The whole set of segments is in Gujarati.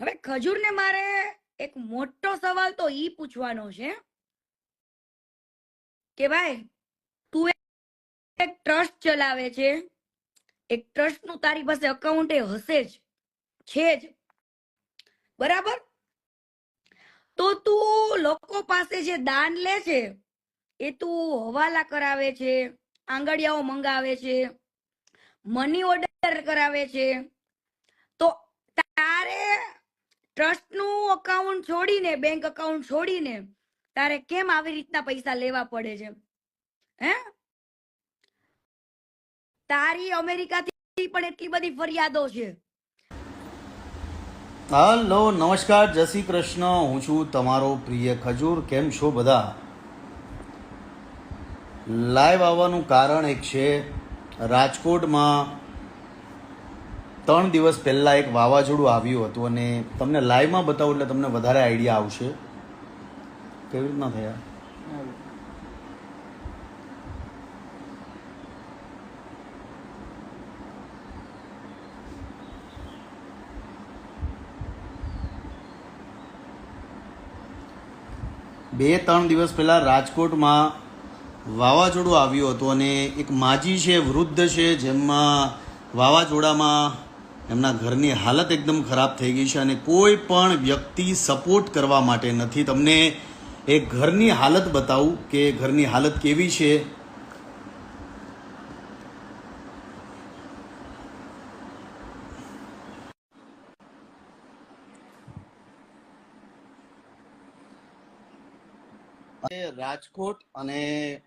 હવે ખજૂરને મારે એક મોટો સવાલ તો ઈ પૂછવાનો છે કે ભાઈ, તું એક ટ્રસ્ટ ચલાવે છે? એક ટ્રસ્ટનું તારી પાસે અકાઉન્ટ હશે જ, છે જ. બરાબર? તો તું લોકો પાસે જે દાન લે છે, એ તું હવાલા કરાવે છે, આંગળિયાઓ મંગાવે છે મની ઓર્ડર કરાવે છે, તો તારે ટ્રસ્ટનું અકાઉન્ટ છોડીને બેંક અકાઉન્ટ છોડીને તારે કેમ આવી રીતના પૈસા લેવા પડે છે? હે? તારી અમેરિકાથી પણ એટલી બધી ફરિયાદો છે. હલો, નમસ્કાર, જય શ્રી કૃષ્ણ. હું છું તમારો પ્રિય ખજૂર. કેમ છો બધા? લાઈવ આવવાનું કારણ એક છે, રાજકોટમાં ત્રણ દિવસ પહેલાં એક વાવાઝોડું આવ્યું હતું અને તમને લાઈવમાં બતાવું એટલે તમને વધારે આઈડિયા આવશે. કેવી રીતના થયા? બે, ત્રણ દિવસ પહેલાં રાજકોટમાં વાવાઝોડું આવ્યું હતું અને એક માજી છે, વૃદ્ધ છે જેમાં વાવાઝોડામાં એમના ઘરની હાલત એકદમ ખરાબ થઈ ગઈ છે અને કોઈ પણ વ્યક્તિ સપોર્ટ કરવા માટે નથી. તમને એ ઘરની હાલત બતાવું કે ઘરની હાલત કેવી છે. રાજકોટ અને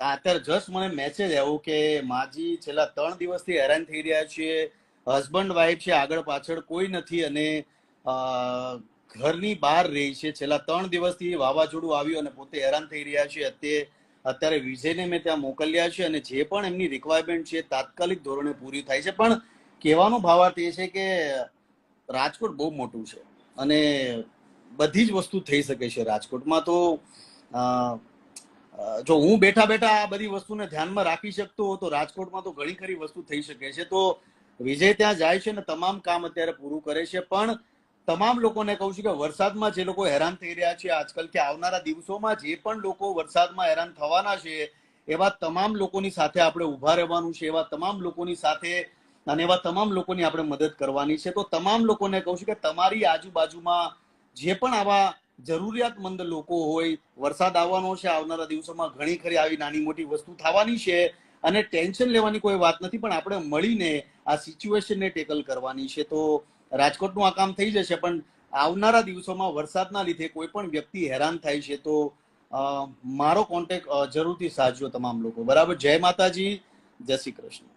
અત્યારે જસ્ટ મને મેસેજ આવ્યો કે માજી છેલ્લા ત્રણ દિવસથી હેરાન થઈ રહ્યા છીએ. હસબન્ડ વાઈફ છે, આગળ પાછળ કોઈ નથી અને ઘરની બહાર રહી છે. છેલ્લા ત્રણ દિવસથી વાવાઝોડું આવ્યું અને પોતે હેરાન થઈ રહ્યા છે. અત્યારે અત્યારે વિજયને મેં ત્યાં મોકલ્યા છે અને જે પણ એમની રિક્વાયરમેન્ટ છે તાત્કાલિક ધોરણે પૂરી થાય છે. પણ કહેવાનો ભાવાર્થ એ છે કે, રાજકોટ બહુ મોટું છે અને બધી જ વસ્તુ થઈ શકે છે રાજકોટમાં. તો જો હું બેઠા બેઠા આ બધી વસ્તુને ધ્યાનમાં રાખી શકતો તો રાજકોટમાં તો ઘણી ખરી વસ્તુ થઈ શકે છે. તો વિજય ત્યાં જાય છે ને તમામ કામ અત્યારે પૂરું કરે છે. પણ તમામ લોકોને કહું છું કે વરસાદમાં જે લોકો હેરાન થઈ રહ્યા છે, આજકાલ કે આવનારા દિવસોમાં જે પણ લોકો વરસાદમાં હેરાન થવાના છે, એવા તમામ લોકોની સાથે આપણે ઊભા રહેવાનું છે, એવા તમામ લોકોની સાથે અને એવા તમામ લોકોની આપણે મદદ કરવાની છે. તો તમામ લોકોને કહું છું કે તમારી આજુબાજુમાં જે પણ આવા જરૂરિયાતમંદ લોકો હોય, વરસાદ આવવાનો છે, આવનારા દિવસોમાં ઘણી ખરી આવી નાની મોટી વસ્તુ થવાની છે અને ટેન્શન લેવાની કોઈ વાત નથી, પણ આપણે મળીને આ સિચ્યુએશનને ટેકલ કરવાની છે. તો રાજકોટનું આ કામ થઈ જશે, પણ આવનારા દિવસોમાં વરસાદના લીધે કોઈ પણ વ્યક્તિ હેરાન થાય છે, તો મારો કોન્ટેક્ટ જરૂરથી સાચજો તમામ લોકો. બરાબર? જય માતાજી, જય શ્રી કૃષ્ણ.